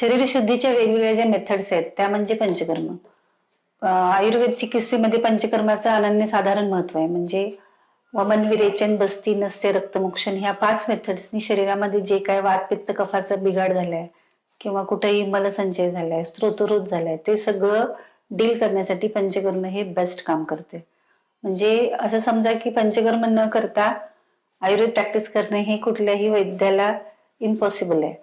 शरीर शुद्धीच्या वेगवेगळ्या ज्या मेथड्स आहेत त्या म्हणजे पंचकर्म. आयुर्वेद चिकित्सेमध्ये पंचकर्माचं अनन्य साधारण महत्त्व आहे. म्हणजे वमन विरेचन बस्ती नस्य रक्तमोक्षण ह्या पाच मेथड्सनी शरीरामध्ये जे काय वात पित्त कफाचा बिघाड झालाय किंवा कुठेही मलसंचय झालाय स्त्रोतरोध झालाय ते सगळं डील करण्यासाठी पंचकर्म हे बेस्ट काम करते. म्हणजे असं समजा की पंचकर्म न करता आयुर्वेद प्रॅक्टिस करणे हे कुठल्याही वैद्याला इम्पॉसिबल आहे.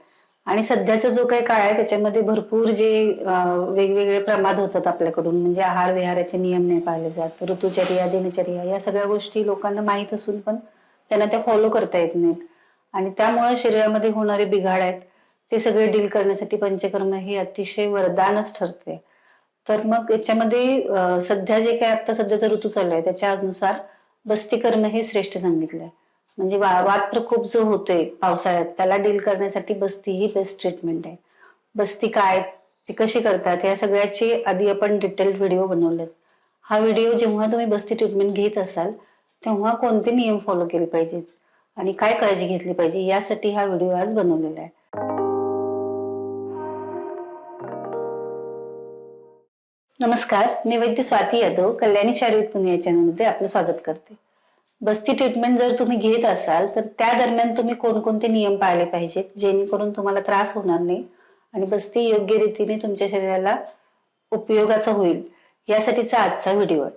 आणि सध्याचा जो काही काळ आहे त्याच्यामध्ये भरपूर जे वेगवेगळे प्रमाद होतात आपल्याकडून. म्हणजे आहार विहाराचे नियम नाही पाळले जात ऋतुचर्या दिनचर्या या सगळ्या गोष्टी लोकांना माहीत असून पण त्यांना त्या फॉलो करता येत नाहीत. आणि त्यामुळे शरीरामध्ये होणारे बिघाड आहेत ते सगळे डील करण्यासाठी पंचकर्म हे अतिशय वरदानच ठरते. तर मग याच्यामध्ये सध्या जे काय आता सध्याचा ऋतू चालू आहे त्याच्यानुसार बस्तीकर्म हे श्रेष्ठ सांगितलंय. म्हणजे वात्र खूप जो होतोय पावसाळ्यात त्याला डील करण्यासाठी बस्ती ही बेस्ट ट्रीटमेंट आहे. बस्ती काय ती कशी करतात या सगळ्याची आधी आपण डिटेल व्हिडिओ बनवलेत. हा व्हिडिओ जेव्हा तुम्ही बस्ती ट्रीटमेंट घेत असाल तेव्हा कोणते नियम फॉलो केले पाहिजेत? आणि काय काळजी घेतली पाहिजे? यासाठी हा व्हिडिओ आज बनवलेला आहे. नमस्कार मी वैद्य स्वाती यादव कल्याणी शारीरिक पुणे या चॅनलमध्ये आपलं स्वागत करते. बस्ती ट्रीटमेंट जर तुम्ही घेत असाल तर त्या दरम्यान तुम्ही कोणकोणते नियम पाळले पाहिजेत जेणेकरून तुम्हाला त्रास होणार नाही आणि बस्ती योग्य रीतीने तुमच्या शरीराला उपयोगाचा होईल यासाठीचा आजचा व्हिडिओ आहे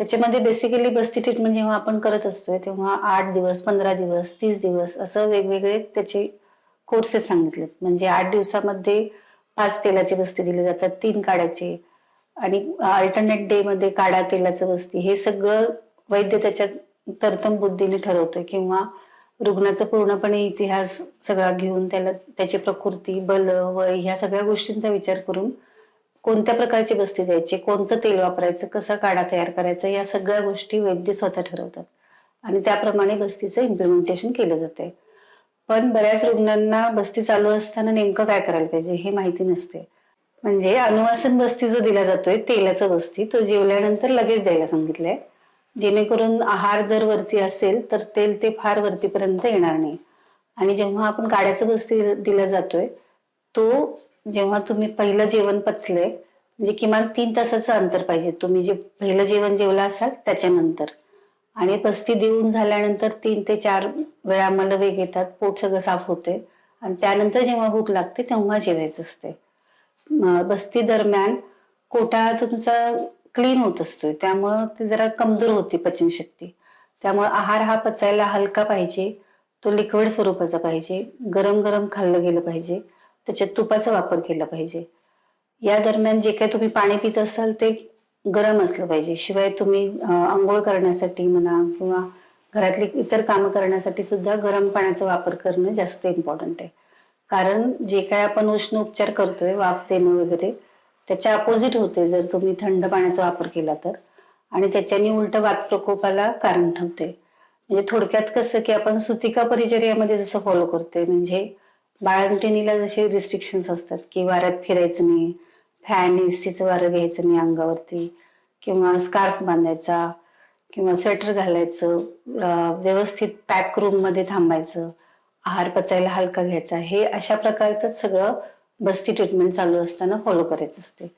त्याच्यामध्ये बेसिकली बस्ती ट्रीटमेंट जेव्हा आपण करत असतोय तेव्हा आठ दिवस पंधरा दिवस तीस दिवस असं वेगवेगळे त्याचे कोर्सेस सांगितलेत. म्हणजे आठ दिवसामध्ये पाच तेलाची बस्ती दिली जातात तीन काड्याचे आणि अल्टरनेट डे मध्ये काढा तेलाचं बस्ती हे सगळं वैद्य त्याच्यात तरतम बुद्धीने ठरवतोय किंवा रुग्णाचा पूर्णपणे इतिहास सगळा घेऊन त्याला त्याची प्रकृती बल वय ह्या सगळ्या गोष्टींचा विचार करून कोणत्या प्रकारची बस्ती द्यायची कोणतं तेल वापरायचं कसा काढा तयार करायचा या सगळ्या गोष्टी वैद्य स्वतः ठरवतात. आणि त्याप्रमाणे बस्तीचं इम्प्लिमेंटेशन केलं जाते पण बऱ्याच रुग्णांना बस्ती चालू असताना नेमकं काय करायला पाहिजे हे माहिती नसते. म्हणजे अनुवासन बस्ती जो दिला जातोय तेलाचा बस्ती तो जेवल्यानंतर लगेच द्यायला सांगितलंय. जेणेकरून आहार जर वरती असेल तर तेल ते फार वरतीपर्यंत येणार नाही. आणि जेव्हा आपण गाड्याचं बस्ती दिला जातोय तो जेव्हा तुम्ही पहिलं जेवण पचले म्हणजे किमान तीन तासाचं अंतर पाहिजे. तुम्ही जे पहिलं जेवण जेवला असाल त्याच्यानंतर. आणि बस्ती देऊन झाल्यानंतर तीन ते चार वेळा मला वेग येतात पोट सगळं साफ होते. आणि त्यानंतर जेव्हा भूक लागते तेव्हा जेवायचं असते. बस्ती दरम्यान कोटा तुमचा क्लीन होत असतोय. त्यामुळं ते जरा कमजोर होते पचनशक्ती. त्यामुळे आहार हा पचायला हलका पाहिजे. तो लिक्विड स्वरूपाचा पाहिजे. गरम गरम खाल्लं गेलं पाहिजे. त्याच्यात तुपाचा वापर केला पाहिजे. या दरम्यान जे काही तुम्ही पाणी पित असाल ते गरम असलं पाहिजे. शिवाय तुम्ही आंघोळ करण्यासाठी म्हणा किंवा घरातली इतर कामं करण्यासाठी सुद्धा गरम पाण्याचा वापर करणं जास्त इम्पॉर्टंट आहे. कारण जे काय आपण उष्ण उपचार करतोय वाफ देणं वगैरे त्याच्या अपोजिट होते जर तुम्ही थंड पाण्याचा वापर केला तर. आणि त्याच्याने उलट वात प्रकोपाला कारण ठरते. म्हणजे थोडक्यात कसं की आपण सुतिका परिचर्यामध्ये जसं फॉलो करतोय म्हणजे बाळंतिणीला जसे रिस्ट्रिक्शन्स असतात की वाऱ्यात फिरायचं नाही फॅन एसीचं वारं घ्यायचं नाही अंगावरती किंवा स्कार्फ बांधायचा किंवा स्वेटर घालायचं व्यवस्थित पॅक रूममध्ये थांबायचं आहार पचायला हलका घ्यायचा हे अशा प्रकारचं सगळं बस्ती ट्रीटमेंट चालू असताना फॉलो करायचं असते.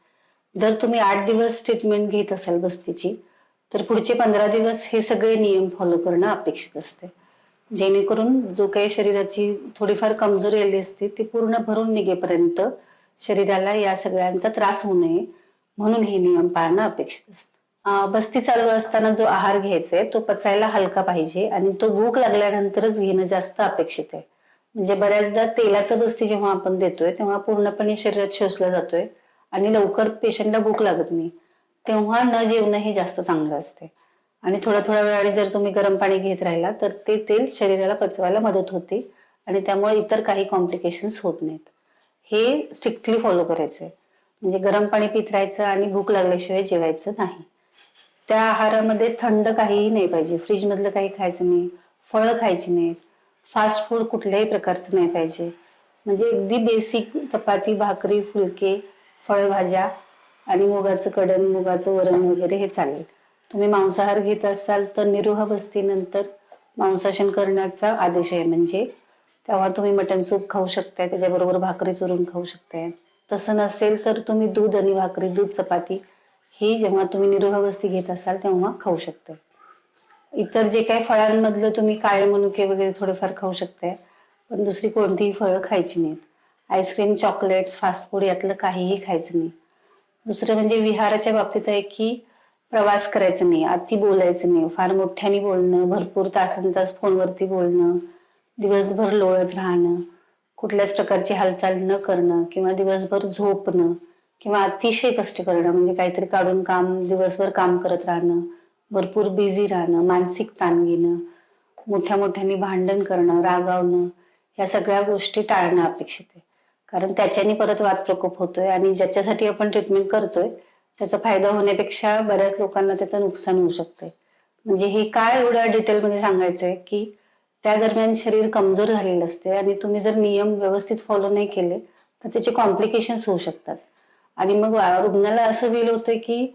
जर तुम्ही आठ दिवस ट्रीटमेंट घेत असाल बस्तीची तर पुढचे पंधरा दिवस हे सगळे नियम फॉलो करणं अपेक्षित असते. जेणेकरून जो काही शरीराची थोडीफार कमजोरी आली असते ती पूर्ण भरून निघेपर्यंत शरीराला या सगळ्यांचा त्रास होऊ नये म्हणून हे नियम पाळणं अपेक्षित असतं. बस्ती चालू असताना जो आहार घ्यायचा आहे तो पचायला हलका पाहिजे आणि तो भूक लागल्यानंतरच घेणं जास्त अपेक्षित आहे. म्हणजे बऱ्याचदा तेलाचं बस्ती जेव्हा आपण देतोय तेव्हा पूर्णपणे शरीरात शोषला जातोय आणि लवकर पेशंटला भूक लागत नाही. तेव्हा न जेवणं हे जास्त चांगलं असते. आणि थोड्या थोड्या वेळाने जर तुम्ही गरम पाणी घेत राहिला तर ते तेल शरीराला पचवायला मदत होते आणि त्यामुळे इतर काही कॉम्प्लिकेशन्स होत नाहीत. हे स्ट्रिक्टली फॉलो करायचं आहे म्हणजे गरम पाणी पित राहायचं आणि भूक लागल्याशिवाय जेवायचं नाही. त्या आहारामध्ये थंड काहीही नाही पाहिजे. फ्रीजमधलं काही खायचं नाही. फळं खायची नाहीत. फास्ट फूड कुठल्याही प्रकारचं नाही पाहिजे. म्हणजे अगदी बेसिक चपाती भाकरी फुलके फळभाज्या आणि मुगाचं कडण मुगाचं वरण वगैरे हे चालेल. तुम्ही मांसाहार घेत असाल तर निरोह बस्तीनंतर मांसाशन करण्याचा आदेश आहे. म्हणजे तेव्हा तुम्ही मटण सूप खाऊ शकताय त्याच्याबरोबर भाकरी चुरून खाऊ शकताय. तसं नसेल तर तुम्ही दूध आणि भाकरी दूध चपाती ही जेव्हा तुम्ही निरोहावस्थी घेत असाल तेव्हा खाऊ शकता इतर जे काही फळांमधलं तुम्ही काळे मनुके वगैरे थोडेफार खाऊ शकताय पण दुसरी कोणतीही फळं खायची नाहीत. आईस्क्रीम चॉकलेट्स फास्ट फूड यातलं काहीही खायचं नाही. दुसरं म्हणजे विहाराच्या बाबतीत आहे की प्रवास करायचं नाही अति बोलायचं नाही फार मोठ्याने बोलणं भरपूर तासन तास फोनवरती बोलणं दिवसभर लोळत राहणं कुठल्याच प्रकारची हालचाल न करणं किंवा दिवसभर झोपणं किंवा अतिशय कष्ट करणं म्हणजे काहीतरी काढून काम दिवसभर काम करत राहणं भरपूर बिझी राहणं मानसिक ताण घेणं मोठ्या मोठ्याने भांडण करणं रागावणं या सगळ्या गोष्टी टाळणं अपेक्षित आहे. कारण त्याच्याने परत वाद प्रकोप होतोय आणि ज्याच्यासाठी आपण ट्रीटमेंट करतोय त्याचा फायदा होण्यापेक्षा बऱ्याच लोकांना त्याचं नुकसान होऊ शकतंय. म्हणजे हे काय एवढ्या डिटेलमध्ये सांगायचंय की त्या दरम्यान शरीर कमजोर झालेलं असते आणि तुम्ही जर नियम व्यवस्थित फॉलो नाही केले तर त्याचे कॉम्प्लिकेशन्स होऊ शकतात. आणि मग रुग्णाला असं फील होतं की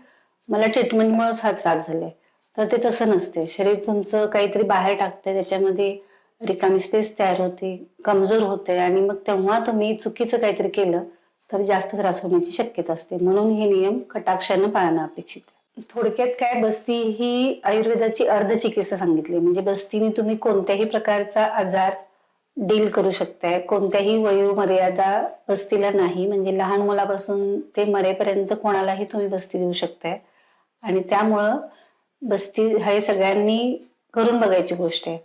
मला ट्रीटमेंटमुळेच हा त्रास झालाय. तर ते तसं नसते. शरीर तुमचं काहीतरी बाहेर टाकतंय त्याच्यामध्ये रिकामी स्पेस तयार होते कमजोर होते आणि मग तेव्हा तुम्ही चुकीचं काहीतरी केलं तर जास्त त्रास होण्याची शक्यता असते. म्हणून हे नियम कटाक्षानं पाळणं अपेक्षित आहे. थोडक्यात काय बस्ती ही आयुर्वेदाची अर्ध चिकित्सा सांगितली. म्हणजे बस्तीने तुम्ही कोणत्याही प्रकारचा आजार डील करू शकताय. कोणत्याही वयोमर्यादा बस्तीला नाही. म्हणजे लहान मुलापासून ते मरेपर्यंत कोणालाही तुम्ही बस्ती देऊ शकताय. आणि त्यामुळं बस्ती हे सगळ्यांनी करून बघायची गोष्ट आहे.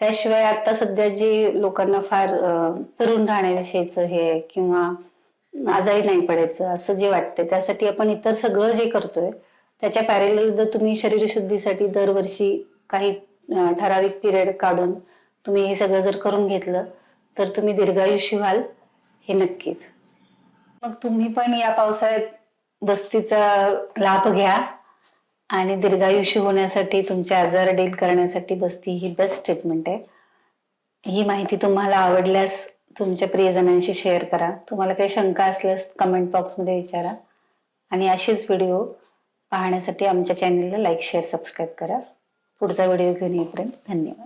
त्याशिवाय आता सध्या जे लोकांना फार तरुण राहण्याविषयीचं हे आहे किंवा आजारी नाही पडायचं असं जे वाटतं त्यासाठी आपण इतर सगळं जे करतोय त्याच्या पॅरेल जर तुम्ही शरीरशुद्धीसाठी दरवर्षी काही ठराविक पिरियड काढून तुम्ही हे सगळं जर करून घेतलं तर तुम्ही दीर्घायुष्य व्हाल हे नक्कीच. मग तुम्ही पण या पावसाळ्यात बस्तीचा लाभ घ्या. आणि दीर्घायुष्य होण्यासाठी तुमचे आजार डील करण्यासाठी बस्ती ही बेस्ट ट्रीटमेंट आहे. ही माहिती तुम्हाला आवडल्यास तुमच्या प्रियजनांशी शेअर करा. तुम्हाला काही शंका असल्यास कमेंट बॉक्समध्ये विचारा. आणि अशीच व्हिडिओ पाहण्यासाठी आमच्या चॅनलला लाईक शेअर सबस्क्राईब करा. पुढचा व्हिडिओ घेऊन येईपर्यंत धन्यवाद.